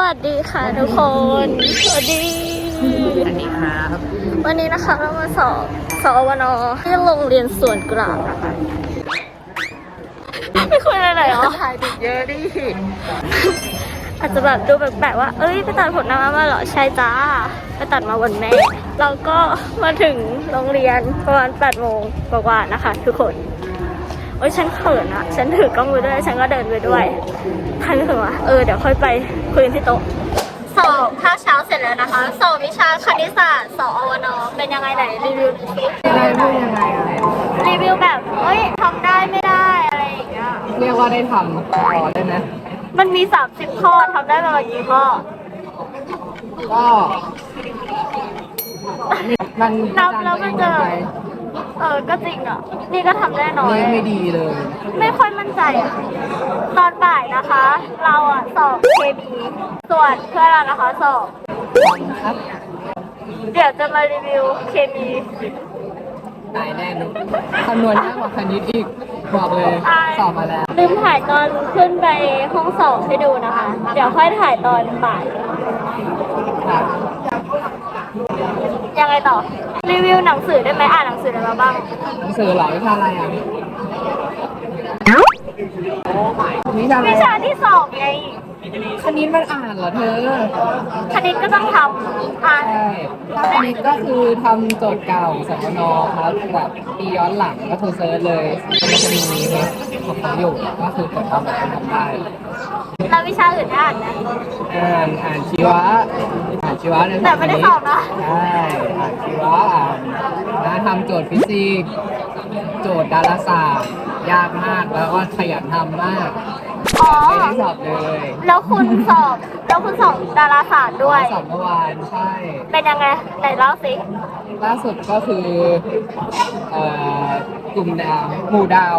วัสดีค่ะทุกคน สวัสดี สวัสดีครับ วันนี้นะคะเรามาสอบสอวนอที่โรงเรียนสวนกลางไม่คุยอะไรเลยเหรอถ่ายติดเยอะดิ อาจจะแบบดูแปลกๆว่า เอ้ยไปตัดผมหน้ามาเหรอ ใช่จ้า ไปตัดมาวันแม่ เราก็มาถึงโรงเรียนประมาณ8โมงกว่าๆนะคะ ทุกคน โอ้ยฉันเขินอะฉันถือกล้องไปด้วย ฉันก็เดินไปด้วยทันถึงวะเออเดี๋ยวค่อยไปคุยกันที่โต๊ะสอบภาคเช้าเสร็จแล้วนะคะ สอบวิชาคณิตศาสตร์สอวนเป็นยังไงไหนรีวิวหน่อยสิได้พูดยังไงอะรีวิวแบบเอ้ยทำได้ไม่ได้อะไรอย่างเงี้ยเรียกว่าได้ทำอ๋อได้ไหมมันมี 30 ข้อทำได้ประมาณกี่ข้อก็มันนับแล้วมันจะไป เออ ก็จริงอะ นี่ก็ทำได้น้อย เลขไม่ดีเลย ไม่ค่อยมั่นใจอะตอนบ่ายนะคะ เราอะสอบเคมีส่วนเพื่อนเรานะคะสอบ ครับ เดี๋ยวจะมารีวิวเคมีตายแน่นุกคำนวณยากกว่าคณิตอีก บอกเลย สอบมาแล้ว ลืมถ่ายตอนขึ้นไปห้องสอบให้ดูนะคะ เดี๋ยวค่อยถ่ายตอนบ่าย ครับ ยังไงต่อ รีวิวหนังสือได้ไหมอ่านหนังสืออะไรมาบ้าง หนังสือเหรอวิชาอะไรอะวิชาอะไรวิชาที่สอบไง คณิตมันอ่านเหรอเธอคณิตก็ต้องทำอ่าน ใช่ถ้าคณิตก็คือทำโจทย์เก่าสมนครับแบบปีย้อนหลังก็คือเซิร์ชเลยมันจะมีเว็บของเขาอยู่ก็คือกดทำแบบทำได้แล้ววิชาอื่นได้อ่านไหม อ่านอ่านชีวะอ่าน ชีวะในแต่ไม่ได้สอบนะ ใช่อ่านชีวะอ่านนะทำโจทย์ฟิสิกส์โจทย์ดาราศาสตร์ยากมากแล้วก็ขยันทำมากอ๋อ ไม่ได้สอบเลยแล้วคุณสอบ แล้วคุณสอบดาราศาสตร์ด้วย สอบเมื่อวานใช่ เป็นยังไงไหนเล่าสิล่าสุดก็คือเอ่อกลุ่มดาวหมู่ดาว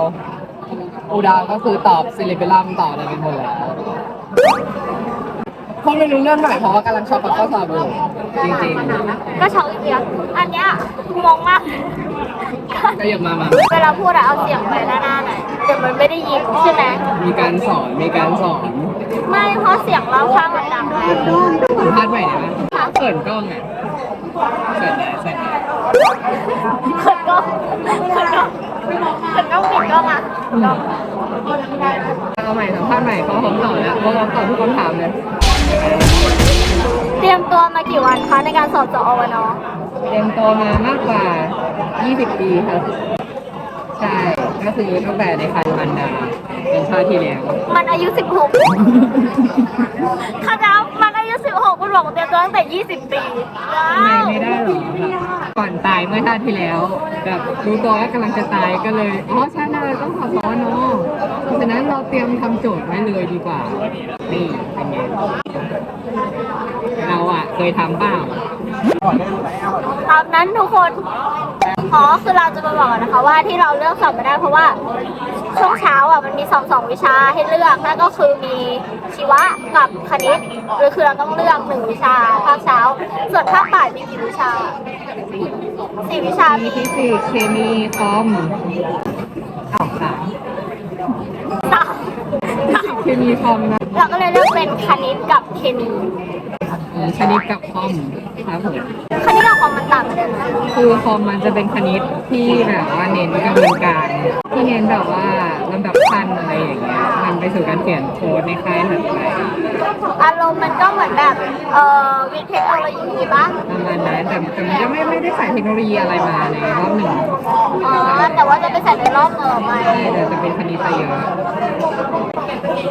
หมู่ดาวก็คือตอบซิลิเบลัมตอบอะไรกันหมดแล้ว คงไม่รู้เรื่องเท่าไหร่เพราะว่ากำลังชอบกับข้อสอบอยู่จริงก็ช็อกอีกทีอะอันเนี้ยงงมาก ๆก็อย่ามามาเวลาพูดอะเอาเสียงไปหน้าๆหน่อยเดี๋ยวมันไม่ได้ยินใช่ไหมมีการสอนมีการสอนไม่เพราะเสียงเราข้างมันดังไงสัมภาษณ์ใหม่ได้ไหมเปิดกล้องอะเสร็จแล้วเสร็จแล้วเขินกล้องเขินกล้องเขินกล้องปิดกล้องอะกล้องเอาใหม่สัมภาษณ์ใหม่เขาพร้อมตอบแล้วเขาพร้อมตอบทุกคำถามเลย เตรียมตัวมากี่วันคะในการสอบจอวนเตรียมตัวมามากกว่า 20 ปีครับใช่ ก็คือตั้งแต่ในคันมันดาเป็นชาติที่แล้วมันอายุ 16คณะมันอายุ 16คุณบอกว่าเตรียมตัวตั้งแต่ 20 ปีทำไมไม่ได้หรอแบบก่อนตายเมื่อชาติที่แล้วแบบรู้ตัวว่ากำลังจะตายก็เลยอ๋อชาติหน้าเราต้องขอสอนเนาะเพราะฉะนั้นเราเตรียมทำโจทย์ไว้เลยดีกว่า นี่เป็นไง เราอะเคยทำเปล่าตามนั้นทุกคนอ๋อคือเราจะมาบอกนะคะว่าที่เราเลือกสอบไม่ได้เพราะว่าช่วงเช้าอะมันมีสองสองวิชาให้เลือกนั่นก็คือมีชีวะกับคณิตหรือคือเราต้องเลือกหนึ่งวิชาภาคเช้า ส่วนภาคบ่ายมีกี่วิชาสี่วิชามีมีฟิสิกส์เคมีคอมอ้าวสามสามเคมีคอมนะเราก็เลยเลือกเป็นคณิตกับเคมีอืม คณิตกับคอมครับผมคณิตกับคอมมันต่างกันนะคือคอมมันจะเป็นคณิตที่แบบว่าเน้นกระบวนการที่ เน้นแบบว่าลำดับขั้นอะไรอย่างเงี้ยมันไปสู่การเขียนโค้ดในค่ายถัดไปอารมณ์มันก็เหมือนแบบเอ่อวิทย์เทคโนโลยีปะประมาณนั้นแต่แต่มันก็ไม่ไม่ได้ใส่เทคโนโลยีอะไรมาในรอบหนึ่งอ๋อแต่ว่าจะไปใส่ในรอบเออไม่ใช่แต่จะเป็นคณิตซะเยอะ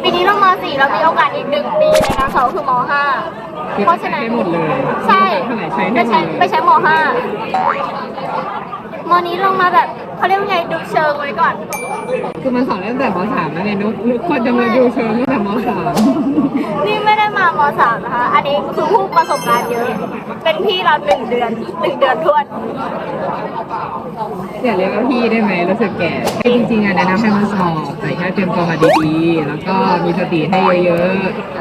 ปีนี้เราม .4 เรามีโอกาสอีกหนึ่งปีในการสอบคือม .5 คือเพราะฉะนั้นใช้หมดเลยใช่เท่าไหร่ใช้ไม่ให้หมใช่ดเลยไม่ใช่ม .5 มนี้ลงมาแบบ เขาเรียกว่าไงดูเชิงไว้ก่อนคือมันสอนตั้งแต่มสามแล้วไงนุ๊กนุ๊กควรจะมาดูเชิงตั้งแต่มสามนี่ไม่ได้มามสามนะคะ อันนี้คือผู้ประสบการณ์เยอะ เป็นพี่เราหนึ่งเดือนหนึ่งเดือนทวนอย่าเรียกว่าพี่ได้ไหมรู้สึกแก่ให้จริงๆอะแนะนำให้มาสอบแต่แค่เตรียมตัวมาดีๆ แล้วก็มีสติให้เยอะ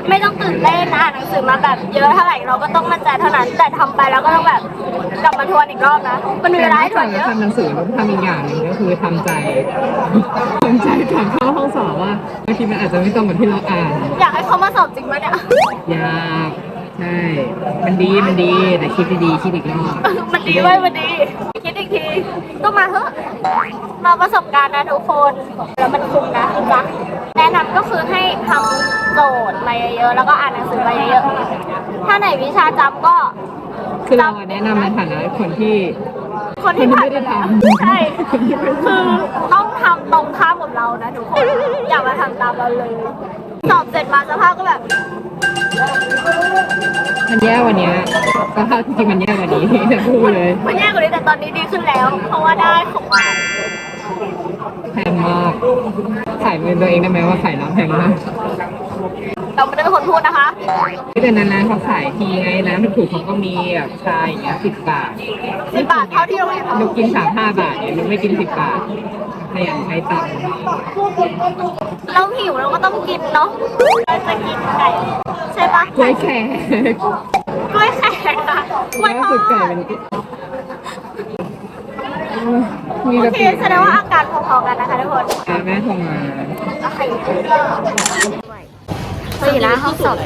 ไม่ต้องตื่นเต้นนะอ่านหนังสือมาแบบเยอะเท่าไหร่เราก็ต้องมั่นใจเท่านั้น แต่ทำไปแล้วก็ต้องแบบกลับมาทวนอีกรอบนะ มันๆมีเวลาให้ทวนเยแล้วอะทำหนังสือแล้วทำอีกอย่างหนึงก็คือทำใจทำใจก่อนเข้าห้องสอบว่าบางทีมันอาจจะไม่ตรงกับที่เราอ่าน อยากให้เขามาสอบจริงไหมเนี่ยยากใช่ มันดีมันดีแต่คิดดีๆคิดอีกรอบมันดีไว้ยมันดี คิดอีกทีก็มาเถอะมาประสบการณ์นะทุกคน แล้วมันคุ้มนะจ๊ะแนะนำก็คือให้ทำโจทย์มาเยอะๆแล้วก็อ่านหนังสือมาเยอะๆถ้าไหนวิชาจำก็ คือเราอะแนะนำในฐานะคนที่ คนที่ผ่านคนที่ไม่ได้ทำใช่ คือต้องทำตรงข้ามกับ เรานะทุกคนอย่ามาทำตามเราเลยสอบเสร็จมาสภาพก็แบบมันแย่วันเนี้ยสภาพจริงๆมันแย่กว่านี้จะพูดเลยมันแย่กว่านี้แต่ตอนนี้ดีขึ้นแล้ว เพราะว่าได้ของมาแพงมากขายเงินตัวเองได้ไหมว่าขายน้ำแพงมาก เราไม่ได้เป็นคนพูดนะคะที่แต่นั้นๆเขาขายทีไงน้ำถูกๆเขาก็มีแบบชายอย่างเงี้ยสิบบาทสิบบาทเท่าที่โรงเรียนเขาลูกกินสามห้าบาทเนี่ยลูกไม่กินสิบบาทขยันใช้ตังค์เราหิวเราก็ต้องกินเนาะเราจะกินไก่ใช่ปะกล้วยแขกกล้วยแขกค่ะกล้วยทล่าอสุดไก่ดเป็นมีโอแบบเคแสดงว่าอาการพอๆกันนะคะทุกคนอะแม่โทรมาเราอ ยู่หน้าห้องสอบ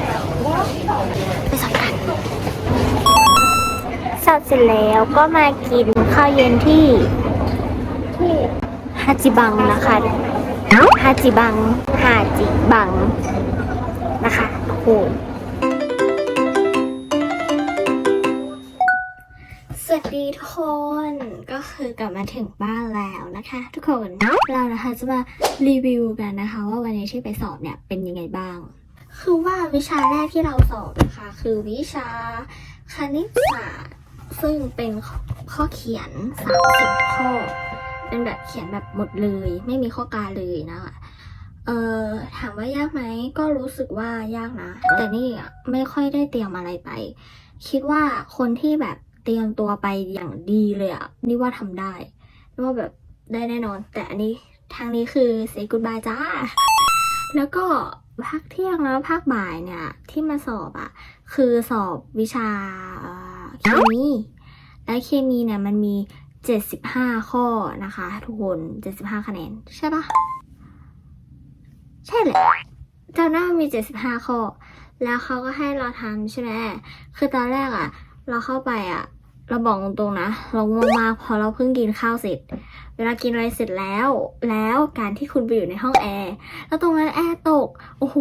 ไปสอบกันสอบเสร็จแล้วก็มากินข้าวเย็นที่ฮาจิบังนะคะฮาจิบังฮาจิบังนะคะทุกคนสวัสดีทุกคนก็คือกลับมาถึงบ้านแล้วนะคะ ทุกคนเรานะคะจะมารีวิวกันนะคะ ว่าวันนี้ที่ไปสอบเนี่ยเป็นยังไงบ้าง คือว่าวิชาแรกที่เราสอบนะคะ คือวิชาคณิตศาสตร์ ซึ่งเป็นข้อเขียน 30 ข้อ เป็นแบบเขียนแบบหมดเลย ไม่มีข้อกาเลยนะคะเออถามว่ายากไหมก็รู้สึกว่ายากนะ แต่นี่ไม่ค่อยได้เตรียมอะไรไป คิดว่าคนที่แบบเตรียมตัวไปอย่างดีเลยอะนี่ว่าทำได้นี่ว่าแบบได้แน่นอน แต่อันนี้ทางนี้คือ say goodbye จ้า แล้วก็ ภาคเที่ยงแล้วภาคบ่ายเนี่ยที่มาสอบอะ่ะคือสอบวิชาเคมี และเคมีเนี่ยมันมี 75 ข้อนะคะ ทุกคน 75 คะแนน ใช่ปะใช่แหละจำได้ว่ามี 75 ข้อ แล้วเขาก็ให้เราทำใช่ไหมคือตอนแรกอะเราเข้าไปอะเราบอกตรงๆนะ เราง่วงมากพอเราเพิ่งกินข้าวเสร็จ วลากินอะไรเสร็จแล้ว แล้วการที่คุณไปอยู่ในห้องแอร์แล้วตรงนั้นแอร์ตก โอ้โห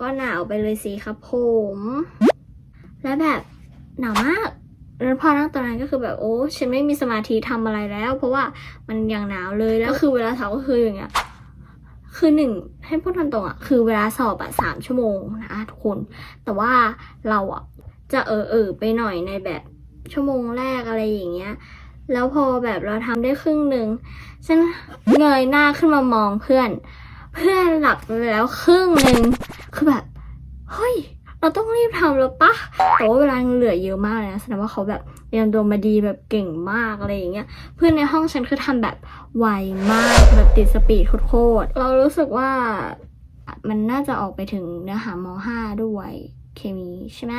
ก็หนาวไปเลยสิครับผม แล้วแบบหนาวมากแล้วพอนั่งตอนนั้นก็คือแบบโอ้ฉันไม่มีสมาธิทำอะไรแล้ว เพราะว่ามันยังหนาวเลยแล้วคือเวลาสอบก็คืออย่างเงี้ยคือหนึ่งให้พูดตามตรงอะคือเวลาสอบอะสามชั่วโมงนะทุกคน แต่ว่าเราอะจะเออเออไปหน่อยในแบบชั่วโมงแรกอะไรอย่างเงี้ย แล้วพอแบบเราทำได้ครึ่งหนึ่งฉันเงยหน้าขึ้นมามองเพื่อน เพื่อนหลับไปแล้วครึ่งหนึ่งคือแบบเฮ้ยเราต้องรีบทำแล้วปะแต่ว่าเวลายังเหลือเยอะมากเลยนะแสดงว่าเขาแบบเตรียมตัวมาดีแบบเก่งมากอะไรอย่างเงี้ย เพื่อนในห้องฉันคือทำแบบไวมากแบบติดสปีดโคตรเรารู้สึกว่ามันน่าจะออกไปถึงเนื้อหามห้าด้วยเคมีใช่ไหม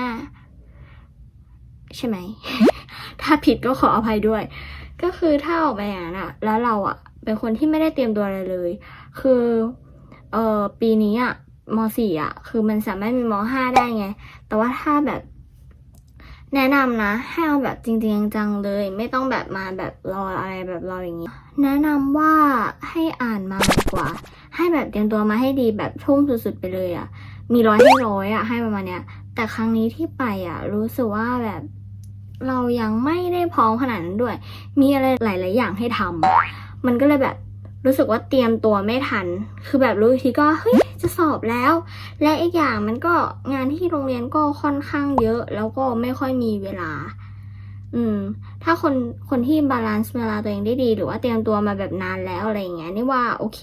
ใช่ไหม ถ้าผิดก็ขออภัยด้วย ก็คือถ้าออกไปอย่างนั้นอะแล้วเราอะเป็นคนที่ไม่ได้เตรียมตัวอะไรเลย คือเออปีนี้อะมสี่อะคือมันสามารถมีมห้าได้ไง แต่ว่าถ้าแบบ แนะนำนะ ให้เอาแบบจริงๆจังๆเลย ไม่ต้องแบบมาแบบรออะไรแบบรออย่างนี้ แนะนำว่าให้อ่านมาดีกว่า ให้แบบเตรียมตัวมาให้ดีแบบทุ่มสุดๆไปเลยอะมีร้อยให้ร้อยอะให้ประมาณเนี้ย แต่ครั้งนี้ที่ไปอะรู้สึกว่าแบบ เรายังไม่ได้พร้อมขนาดนั้นด้วย มีอะไรหลาย ๆ อย่างให้ทำมันก็เลยแบบรู้สึกว่าเตรียมตัวไม่ทัน คือแบบรู้ทีก็เฮ้ยจะสอบแล้ว และอีกอย่างมันก็งานที่โรงเรียนก็ค่อนข้างเยอะ แล้วก็ไม่ค่อยมีเวลา อืม ถ้าคนคนที่บาลานซ์เวลาตัวเองได้ดี หรือว่าเตรียมตัวมาแบบนานแล้วอะไรอย่างเงี้ยนี่ว่าโอเค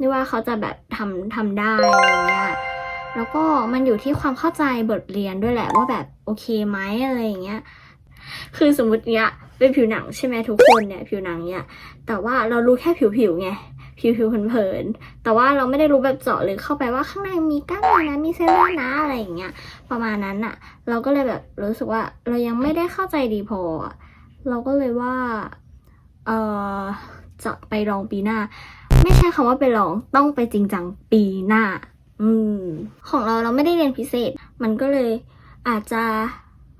นี่ว่าเขาจะแบบทำทำได้อะไรเงี้ยแล้วก็มันอยู่ที่ความเข้าใจบทเรียนด้วยแหละว่าแบบโอเคไหมอะไรอย่างเงี้ย คือสมมติเนี้ยเป็นผิวหนังใช่ไหมทุกคนเนี่ยผิวหนังเนี่ยแต่ว่าเรารู้แค่ผิวๆไงผิวๆเผินๆแต่ว่าเราไม่ได้รู้แบบเจาะลึกเข้าไปว่าข้างในมีกล้ามเนื้อนะมีเส้นเลือดนะอะไรอย่างเงี้ยประมาณนั้นอะเราก็เลยแบบรู้สึกว่าเรายังไม่ได้เข้าใจดีพอ เราก็เลยว่าเออจะไปลองปีหน้า ไม่ใช่คำว่าไปลองต้องไปจริงจังปีหน้า อืม ของเราเราไม่ได้เรียนพิเศษ มันก็เลยอาจจะ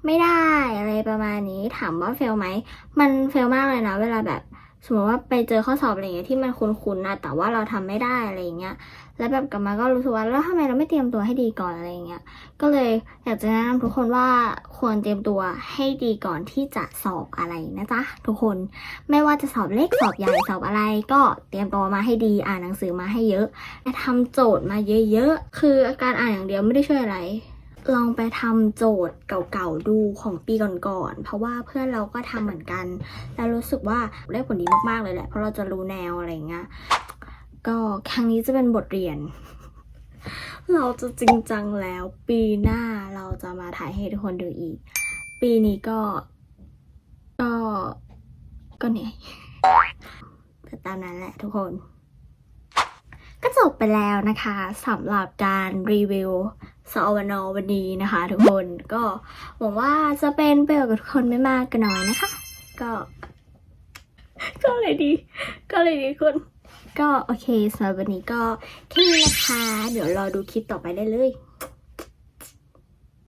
ไม่ได้อะไรประมาณนี้ถามว่าเฟลไหมมันเฟลมากเลยนะเวลาแบบสมมติว่าไปเจอข้อสอบอะไรเงี้ยที่มันคุ้นๆนะแต่ว่าเราทำไม่ได้อะไรเงี้ยแล้วแบบกลับมาก็รู้สึกว่าแล้วทำไมเราไม่เตรียมตัวให้ดีก่อนอะไรเงี้ยก็เลยอยากจะแนะนำทุกคนว่าควรเตรียมตัวให้ดีก่อนที่จะสอบอะไรนะจ๊ะทุกคนไม่ว่าจะสอบเล็กสอบใหญ่สอบอะไร ก็เตรียมตัวมาให้ดีอ่านหนังสือมาให้เยอะและทำโจทย์มาเยอะๆคือการอ่านอย่างเดียวไม่ได้ช่วยอะไร ลองไปทำโจทย์เก่าๆดูของปีก่อนๆ เพราะว่าเพื่อนเราก็ทำเหมือนกัน แล้วรู้สึกว่าได้ผลดีมากๆเลยแหละ เพราะเราจะรู้แนวอะไรเงี้ย ก็ครั้งนี้จะเป็นบทเรียน เราจะจริงจังแล้ว ปีหน้าเราจะมาถ่ายให้ทุกคนดูอีก ปีนี้ก็ ก็ก็เหนื่อยแต่ตามนั้นแหละทุกคน ก็จบไปแล้วนะคะสำหรับการรีวิว สอวนวันนี้นะคะ ทุกคนก็หวังว่าจะเป็นประโยชน์กับทุกคนไม่มากก็น้อยนะคะ ก็ ก็เลยดี ก็เลยดีคุณก็โอเคสำหรับวันนี้ก็แค่นี้นะคะ เดี๋ยวรอดูคลิปต่อไปได้เลย